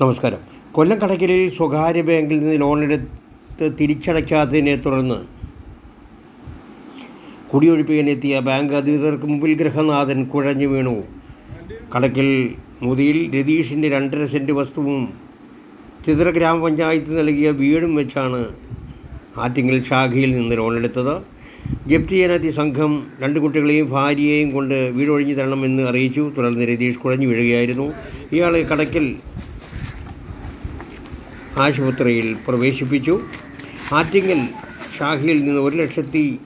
നമസ്കാരം. കൊല്ലം കടക്കരയിൽ സ്വകാര്യ ബാങ്കിൽ നിന്ന് ലോണെടുത്ത് തിരിച്ചടയ്ക്കാത്തതിനെ തുടർന്ന് കുടിയൊഴിപ്പിക്കാനെത്തിയ ബാങ്ക് അധികൃതർക്ക് മുമ്പിൽ ഗൃഹനാഥൻ കുഴഞ്ഞു വീണു. കടക്കിൽ മുതിയിൽ രതീഷിന്റെ രണ്ടര സെന്റ് വസ്തുവും ചിത്ര ഗ്രാമപഞ്ചായത്ത് നൽകിയ വീടും വെച്ചാണ് ആറ്റിങ്ങൽ ശാഖയിൽ നിന്ന് ലോണെടുത്തത് ജപ്തി ചെയ്യാനെത്തിയ സംഘം രണ്ട് കുട്ടികളെയും ഭാര്യയെയും കൊണ്ട് വീടൊഴിഞ്ഞു തരണമെന്ന് അറിയിച്ചു. തുടർന്ന് രതീഷ് കുഴഞ്ഞു വീഴുകയായിരുന്നു. ഇയാളെ കടക്കൽ ആശുപത്രിയിൽ പ്രവേശിപ്പിച്ചു. ആറ്റിങ്ങൽ ഷാഹിയിൽ നിന്ന് ഒരു ലക്ഷത്തി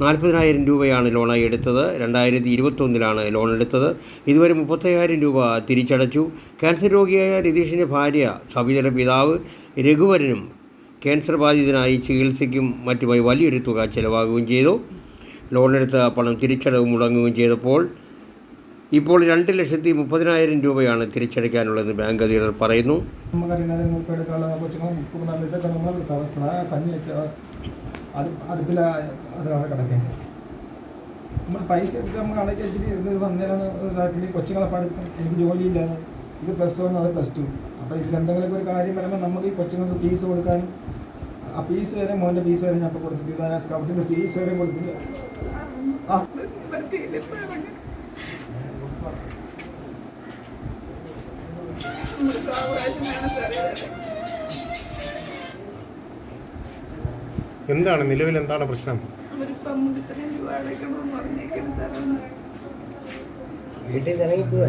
നാൽപ്പതിനായിരം രൂപയാണ് ലോണായി എടുത്തത്. രണ്ടായിരത്തി ഇരുപത്തൊന്നിലാണ് ലോൺ എടുത്തത്. ഇതുവരെ മുപ്പത്തയ്യായിരം രൂപ തിരിച്ചടച്ചു. ക്യാൻസർ രോഗിയായ രതീഷിന്റെ ഭാര്യ സബിതയുടെ പിതാവ് രഘുവരനും ക്യാൻസർ ബാധിതനായി ചികിത്സയ്ക്കും മറ്റുമായി വലിയൊരു തുക ചെലവാകുകയും ചെയ്തു. ലോണെടുത്ത പണം തിരിച്ചടവ് മുടങ്ങുകയും ചെയ്തപ്പോൾ ഇപ്പോൾ രണ്ട് ലക്ഷത്തി മുപ്പതിനായിരം രൂപയാണ് തിരിച്ചടയ്ക്കാനുള്ളതെന്ന് ബാങ്ക് അധികൃതർ പറയുന്നു. പൈസ ഇത് ജോലിയില്ലാതെ ഇത് പ്ലസ് വൺ അത് പ്ലസ് ടു അപ്പോൾ ഇതിൽ എന്തെങ്കിലും ഒരു കാര്യം വരുമ്പോൾ നമുക്ക് ഈ കൊച്ചുങ്ങൾക്ക് ഫീസ് കൊടുക്കാനും ആ ഫീസ് വരെ മോന്റെ ഫീസ് വരെ ഞാൻ കൊടുത്തിട്ട് ഇതാ സ്കൗട്ടിന്റെ ഫീസ് വരെ കൊടുത്തിട്ട് എന്താണ് നിലവിൽ എന്താണ് പ്രശ്നം? വീട്ടിൽ ഇറങ്ങിപ്പോവാ